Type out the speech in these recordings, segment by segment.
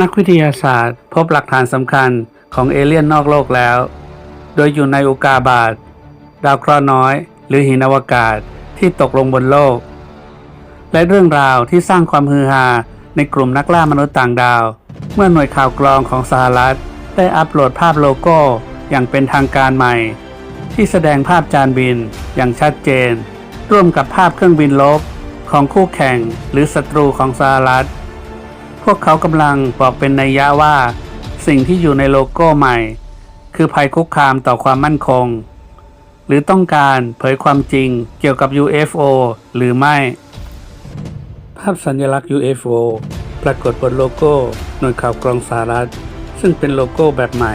นักวิทยาศาสตร์พบหลักฐานสำคัญของเอเลี่ยนนอกโลกแล้ว โดยอยู่ในอุกาบาต ดาวเคราะห์น้อย หรือหินอวกาศที่ตกลงบนโลก และเรื่องราวที่สร้างความฮือฮาในกลุ่มนักล่ามนุษย์ต่างดาว เมื่อหน่วยข่าวกรองของสหรัฐ ได้อัปโหลดภาพโลโก้อย่างเป็นทางการใหม่ ที่แสดงภาพจานบินอย่างชัดเจน ร่วมกับภาพเครื่องบินลบของคู่แข่งหรือศัตรูของสหรัฐ พวกเขากำลังบอกเป็นนัยยะว่า สิ่งที่อยู่ในโลโก้ใหม่ คือภัยคุกคามต่อความมั่นคง หรือต้องการเผยความจริงเกี่ยวกับ UFO หรือไม่ ภาพสัญลักษณ์ UFO ปรากฏบนโลโก้หน่วยข่าวกรองสหรัฐ ซึ่งเป็นโลโก้แบบใหม่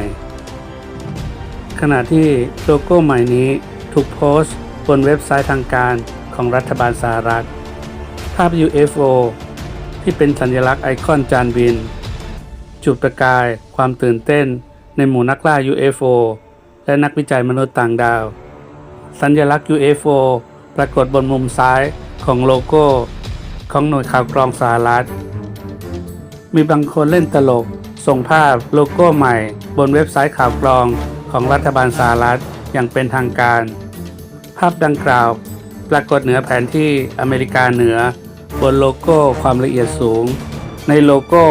ขณะที่โลโก้ใหม่นี้ถูกโพสต์บนเว็บไซต์ทางการของรัฐบาลสหรัฐ ภาพ UFO ที่เป็นสัญลักษณ์ไอคอนจานบิน จุดประกายความตื่นเต้นในหมู่นักล่า UFO และนักวิจัยมนุษย์ต่างดาว สัญลักษณ์ UFO ปรากฏบนมุมซ้ายของโลโก้ ของหน่วยข่าวกรองสหรัฐ มีบางคนเล่นตลก ส่งภาพโลโก้ใหม่ บนเว็บไซต์ข่าวกรองของรัฐบาลสหรัฐอย่างเป็นทางการ ภาพดังกล่าว ปรากฏเหนือแผนที่อเมริกาเหนือ บนโลโก้ความละเอียดสูง ในโลโก้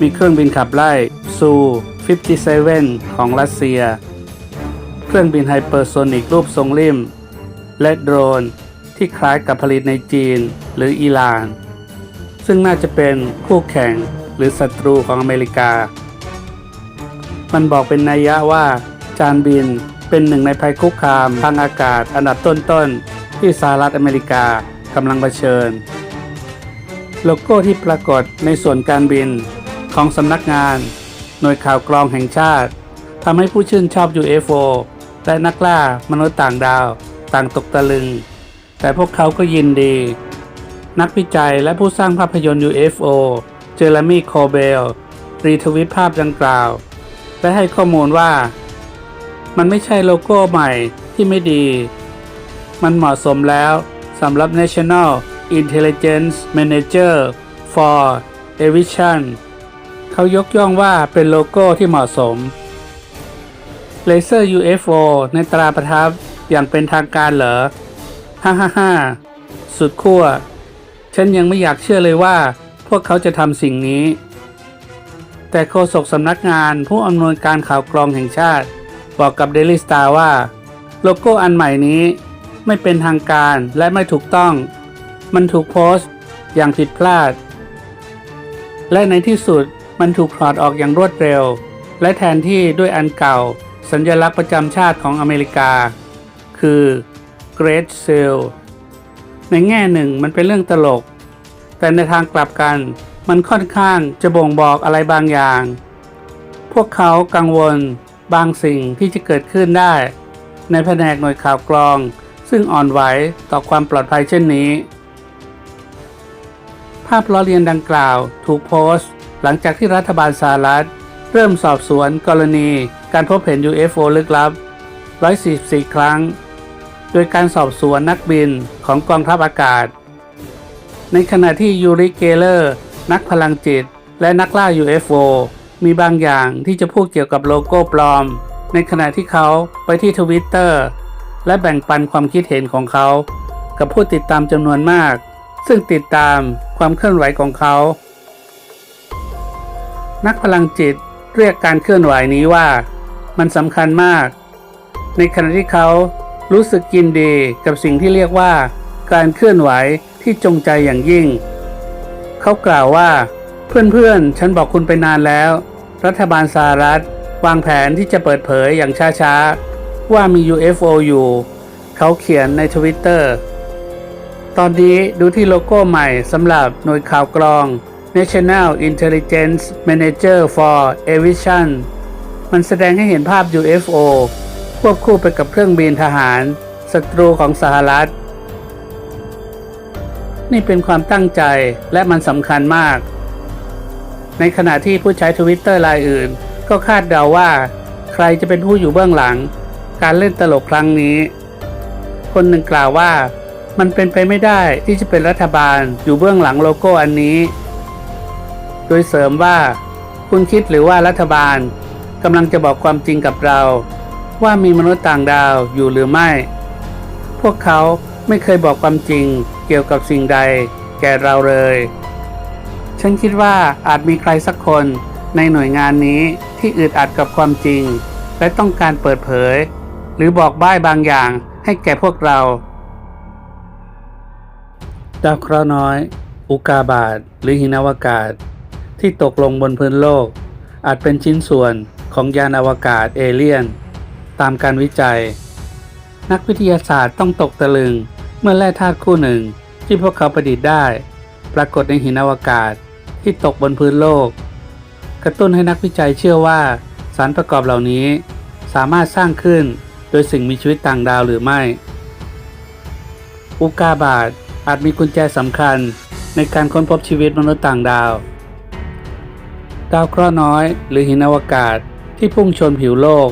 มีเครื่องบินขับไล่ซู57 ของรัสเซีย เครื่องบินไฮเปอร์โซนิกรูปทรงริมและโดรนที่คล้ายกับผลิตในจีนหรืออิหร่าน ซึ่งน่าจะเป็นคู่แข่งหรือศัตรูของอเมริกา มันบอกเป็นนัยยะว่า จานบินเป็นหนึ่งในภัยคุกคามทางอากาศอันดับต้นๆที่สหรัฐอเมริกากำลังเผชิญ โลโก้ที่ปรากฏในส่วนการบินของสำนักงาน หน่วยข่าวกรองแห่งชาติทำให้ผู้ชื่นชอบ UFO และนักล่ามนุษย์ต่างดาว ต่างตกตะลึง แต่พวกเขาก็ยินดี นักวิจัยและผู้สร้างภาพยนตร์ UFO เจอร์มี่โคเบล รีทวิตภาพดังกล่าว และให้ข้อมูลว่า มันไม่ใช่โลโก้ใหม่ที่ไม่ดี มันเหมาะสมแล้วสำหรับ National Intelligence Manager for Aviation เขายกย่องว่าเป็นโลโก้ที่เหมาะสมเลเซอร์ UFO ในตราประทับอย่างเป็นทางการเหรอ ฮ่าฮ่าฮ่าสุดขั้ว ฉันยังไม่อยากเชื่อเลยว่า พวกเขาจะทำสิ่งนี้ แต่โฆษกสำนักงานผู้อำนวยการข่าวกรองแห่งชาติ บอกกับเดลิสตาว่า โลโก้อันใหม่นี้ ไม่เป็นทางการและไม่ถูกต้อง มันถูกโพสต์อย่างผิดพลาด และในที่สุดมันถูกถอดออกอย่างรวดเร็ว และแทนที่ด้วยอันเก่า สัญลักษณ์ประจำชาติของอเมริกา คือ Great Seal ในแง่หนึ่งมันเป็นเรื่องตลก แต่ในทางกลับกันมันค่อนข้างจะบ่งบอกอะไรบางอย่าง พวกเขากังวลบางสิ่งที่จะเกิดขึ้นได้ ในแผนกหน่วยข่าวกรอง ซึ่งอ่อนไหวต่อความปลอดภัยเช่นนี้ ภาพล้อเลียนดังกล่าวถูกโพสต์ หลังจากที่รัฐบาลสหรัฐ เริ่มสอบสวนกรณี การพบเห็น UFO ลึกลับ 144 ครั้ง โดยการสอบสวนนักบินของกองทัพอากาศ ในขณะที่ยูริเกเลอร์ นักพลังจิต และนักล่า UFO มีบางอย่างที่จะพูดเกี่ยวกับโลโก้ปลอม ในขณะที่เขาไปที่ทวิตเตอร์และแบ่งปันความคิดเห็นของเขา กับผู้ติดตามจำนวนมาก ซึ่งติดตามความเคลื่อนไหวของเขา นักพลังจิตเรียกการเคลื่อนไหวนี้ว่ามันสำคัญมาก ในขณะที่เขารู้สึกยินดีกับสิ่งที่เรียกว่า การเคลื่อนไหวที่จงใจอย่างยิ่ง เขากล่าวว่า เพื่อนๆ ฉันบอกคุณไปนานแล้ว รัฐบาลสหรัฐ วางแผนที่จะเปิดเผยอย่างช้าๆ ว่ามี UFO อยู่ เขาเขียนในทวิตเตอร์ ตอนนี้ดูที่โลโก้ใหม่สำหรับหน่วยข่าวกรอง National Intelligence Manager for Aviation มันแสดงให้เห็นภาพ UFO ควบคู่ไปกับเครื่องบินทหารศัตรูของสหรัฐ นี่เป็นความตั้งใจและมันสำคัญมาก ในขณะที่ผู้ใช้ทวิตเตอร์รายอื่น ก็คาดเดาว่า ใครจะเป็นผู้อยู่เบื้องหลัง การเล่นตลกครั้งนี้ คนหนึ่งกล่าวว่า มันเป็นไปไม่ได้ที่จะเป็นรัฐบาลอยู่เบื้องหลังโลโก้อันนี้ โดยเสริมว่า คุณคิดหรือว่ารัฐบาลกำลังจะบอกความจริงกับเรา ว่ามีมนุษย์ต่างดาวอยู่หรือไม่ พวกเขาไม่เคยบอกความจริงเกี่ยวกับสิ่งใด แก่เราเลย ฉันคิดว่าอาจมีใครสักคนในหน่วยงานนี้ที่อึดอัดกับความจริง และต้องการเปิดเผย หรือบอกบ้ายบางอย่างให้แก่พวกเรา ดาวเคราะห์น้อย อุกาบาตหรือหินอวกาศ ที่ตกลงบนพื้นโลก อาจเป็นชิ้นส่วนของยานอวกาศเอเลี่ยน ตามการวิจัย นักวิทยาศาสตร์ต้องตกตะลึงเมื่อแร่ธาตุคู่หนึ่งที่พวกเขาประดิษฐ์ได้ ปรากฏในหินอวกาศที่ตกบนพื้นโลก กระตุ้นให้นักวิจัยเชื่อว่า สารประกอบเหล่านี้ สามารถสร้างขึ้นโดยสิ่งมีชีวิตต่างดาวหรือไม่ อุกาบาต อาจมีกุญแจสำคัญในการค้นพบชีวิตมนุษย์ต่างดาว ดาวเคราะห์น้อยหรือหินอวกาศที่พุ่งชนผิวโลก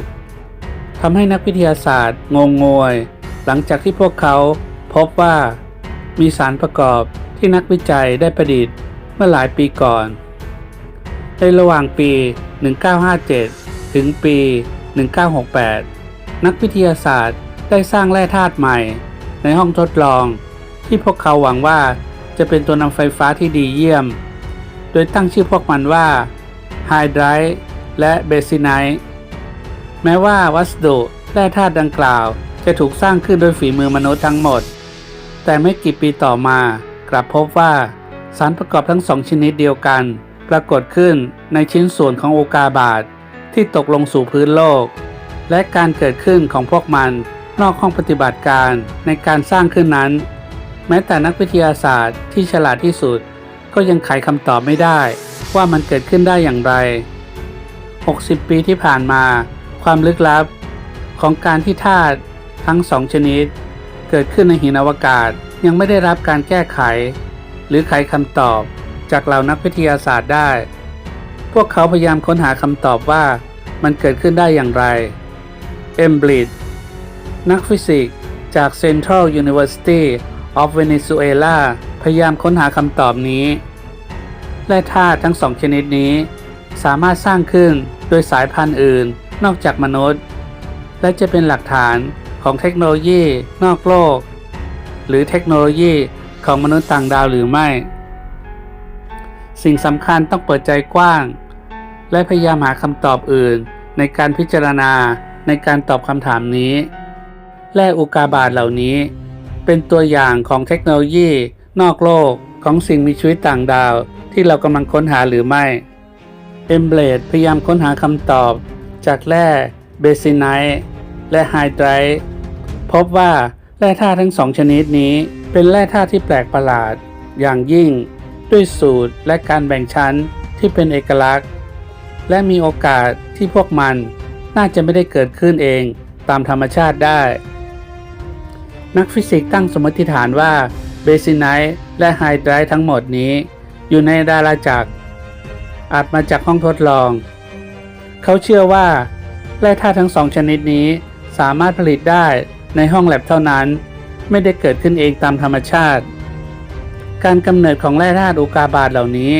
ทำให้นักวิทยาศาสตร์งงงวย หลังจากที่พวกเขาพบว่ามีสารประกอบที่นักวิจัยได้ประดิษฐ์เมื่อหลายปีก่อน ในระหว่างปี 1957 ถึงปี 1968 นักวิทยาศาสตร์ได้สร้างแร่ธาตุใหม่ในห้องทดลอง ที่พวกเขาหวังว่าจะเป็นตัวนำไฟฟ้าที่ดีเยี่ยม โดยตั้งชื่อพวกมันว่าไฮไดร์และเบซิไนท์แม้ว่าวัสดุแร่ธาตุดังกล่าวจะถูกสร้างขึ้นโดยฝีมือมนุษย์ทั้งหมด แต่ไม่กี่ปีต่อมากลับพบว่าสารประกอบทั้งสองชนิดเดียวกัน ปรากฏขึ้นในชิ้นส่วนของโอกาบาตที่ตกลงสู่พื้นโลก และการเกิดขึ้นของพวกมันนอกห้องปฏิบัติการในการสร้างขึ้นนั้น แม้แต่นักวิทยาศาสตร์ที่ฉลาดที่สุด ก็ยังไขคำตอบไม่ได้ ว่ามันเกิดขึ้นได้อย่างไร 60 ปีที่ผ่านมา ความลึกลับ ของการที่ธาตุทั้งสองชนิด เกิดขึ้นในหินอวกาศยังไม่ได้รับการแก้ไข หรือไขคำตอบจากเหล่านักวิทยาศาสตร์ได้ พวกเขาพยายามค้นหาคำตอบว่ามันเกิดขึ้นได้อย่างไร เอมบลิดนักฟิสิกส์จาก Central University of Venezuela พยายามค้นหาคำตอบนี้ และธาตุทั้งสองชนิดนี้ สามารถสร้างขึ้นโดยสายพันธุ์อื่นนอกจากมนุษย์ และจะเป็นหลักฐานของเทคโนโลยีนอกโลก หรือเทคโนโลยีของมนุษย์ต่างดาวหรือไม่ สิ่งสำคัญต้องเปิดใจกว้าง และพยายามหาคำตอบอื่น ในการพิจารณาในการตอบคำถามนี้ และอุกาบาตเหล่านี้ เป็นตัวอย่างของเทคโนโลยี นอกโลกของสิ่งมีชีวิตต่างดาว ที่เรากำลังค้นหาหรือไม่ เอมเบลดพยายามค้นหาคำตอบ จากแร่เบซิไนท์และไฮไดรท์พบว่าแร่ธาตุทั้งสองชนิดนี้ เป็นแร่ธาตุที่แปลกประหลาด อย่างยิ่ง ด้วยสูตรและการแบ่งชั้นที่เป็นเอกลักษณ์ และมีโอกาสที่พวกมันน่าจะไม่ได้เกิดขึ้นเองตามธรรมชาติได้ นักฟิสิกส์ตั้งสมมติฐานว่าเบซิไนท์และไฮไดรท์ทั้งหมดนี้ อยู่ในดาราจักร อาจมาจากห้องทดลอง เขาเชื่อว่าแร่ธาตุทั้งสองชนิดนี้สามารถผลิตได้ในห้องแลบเท่านั้น ไม่ได้เกิดขึ้นเองตามธรรมชาติ การกำเนิดของแร่ธาตุอุกาบาตเหล่านี้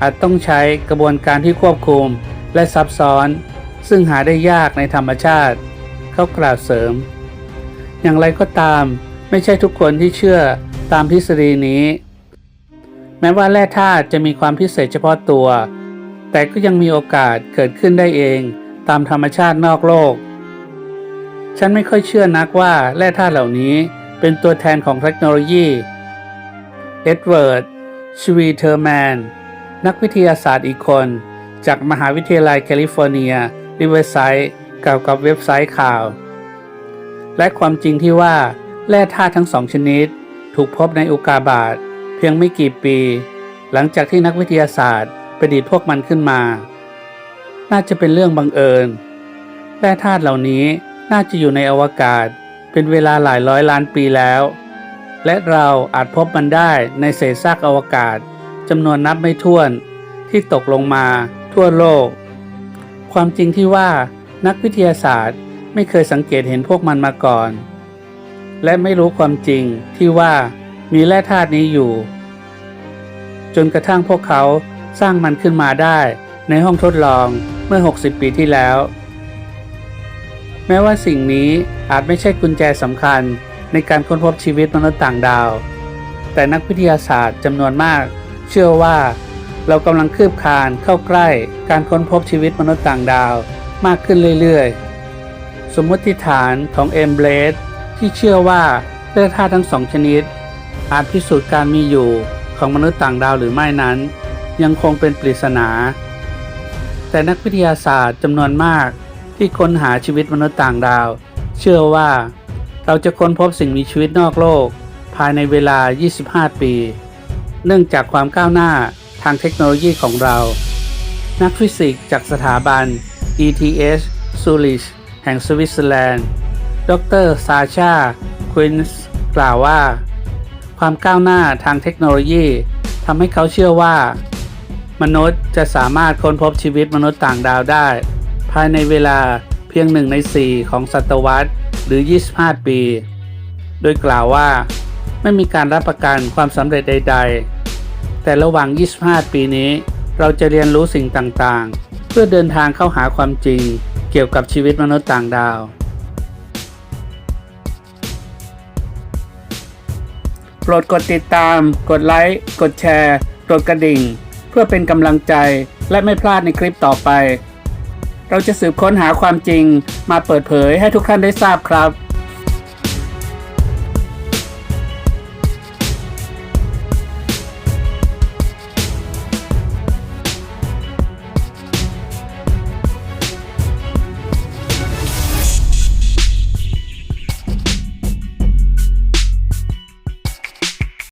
อาจต้องใช้กระบวนการที่ควบคุมและซับซ้อน ซึ่งหาได้ยากในธรรมชาติ เขากล่าวเสริม อย่างไรก็ตาม ไม่ใช่ทุกคนที่เชื่อตามทฤษฎีนี้ แม้ว่าแร่ธาตุจะมีความพิเศษเฉพาะตัว แต่ก็ยังมีโอกาสเกิดขึ้นได้เองตามธรรมชาตินอกโลก ฉันไม่ค่อยเชื่อนักว่าแร่ธาตุเหล่านี้เป็นตัวแทนของเทคโนโลยีเอ็ดเวิร์ดชวีเทอร์แมน นักวิทยาศาสตร์อีกคน จากมหาวิทยาลัยแคลิฟอร์เนียริเวอร์ไซด์กล่าวกับเว็บไซต์ข่าว และความจริงที่ว่าแร่ธาตุทั้งสองชนิด ถูกพบในอุกาบาตเพียงไม่กี่ปี หลังจากที่นักวิทยาศาสตร์ประดิษฐ์พวกมันขึ้นมา น่าจะเป็นเรื่องบังเอิญ แร่ธาตุเหล่านี้น่าจะอยู่ในอวกาศ เป็นเวลาหลายร้อยล้านปีแล้ว และเราอาจพบมันได้ในเศษซากอวกาศจำนวนนับไม่ถ้วนที่ตกลงมาทั่วโลก ความจริงที่ว่านักวิทยาศาสตร์ ไม่เคยสังเกตเห็นพวกมันมาก่อน และไม่รู้ความจริงที่ว่ามีแร่ธาตุนี้อยู่ จนกระทั่งพวกเขาสร้างมันขึ้นมาได้ในห้องทดลองเมื่อ 60 ปีที่แล้ว แม้ว่าสิ่งนี้อาจไม่ใช่กุญแจสำคัญในการค้นพบชีวิตมนุษย์ต่างดาว แต่นักวิทยาศาสตร์จำนวนมาก เชื่อว่าเรากำลังคืบคลานเข้าใกล้การค้นพบชีวิตมนุษย์ต่างดาวมากขึ้นเรื่อยๆ สมมติฐานของเอมเบรดที่เชื่อว่าแร่ธาตุทั้งสองชนิด อาจพิสูจน์การมีอยู่ของมนุษย์ต่างดาวหรือไม่นั้น ยังคงเป็นปริศนา แต่นักวิทยาศาสตร์จำนวนมากที่ค้นหาชีวิตมนุษย์ต่างดาว เชื่อว่า เราจะค้นพบสิ่งมีชีวิตนอกโลก ภายในเวลา 25 ปี เนื่องจากความก้าวหน้าทางเทคโนโลยีของเรา นักฟิสิกส์จากสถาบัน ETH ซูริช แห่งสวิตเซอร์แลนด์ ดรซาชาควินส์กล่าวว่า ความก้าวหน้าทางเทคโนโลยีทำให้เขาเชื่อว่า มนุษย์จะสามารถค้นพบชีวิตมนุษย์ต่างดาวได้ ภายในเวลาเพียงหนึ่งใน 4 ของศตวรรษหรือ 25 ปี โดยกล่าวว่า ไม่มีการรับประกันความสำเร็จใด ๆ แต่ระหว่าง 25 ปีนี้ เราจะเรียนรู้สิ่งต่างๆ เพื่อเดินทางเข้าหาความจริง เกี่ยวกับชีวิตมนุษย์ต่างดาว โปรดกดติดตาม กดไลค์ กดแชร์ กดกระดิ่ง เพื่อเป็นกำลังใจและไม่พลาดในคลิปต่อไป เราจะสืบค้นหาความจริงมาเปิดเผยให้ทุกท่านได้ทราบครับ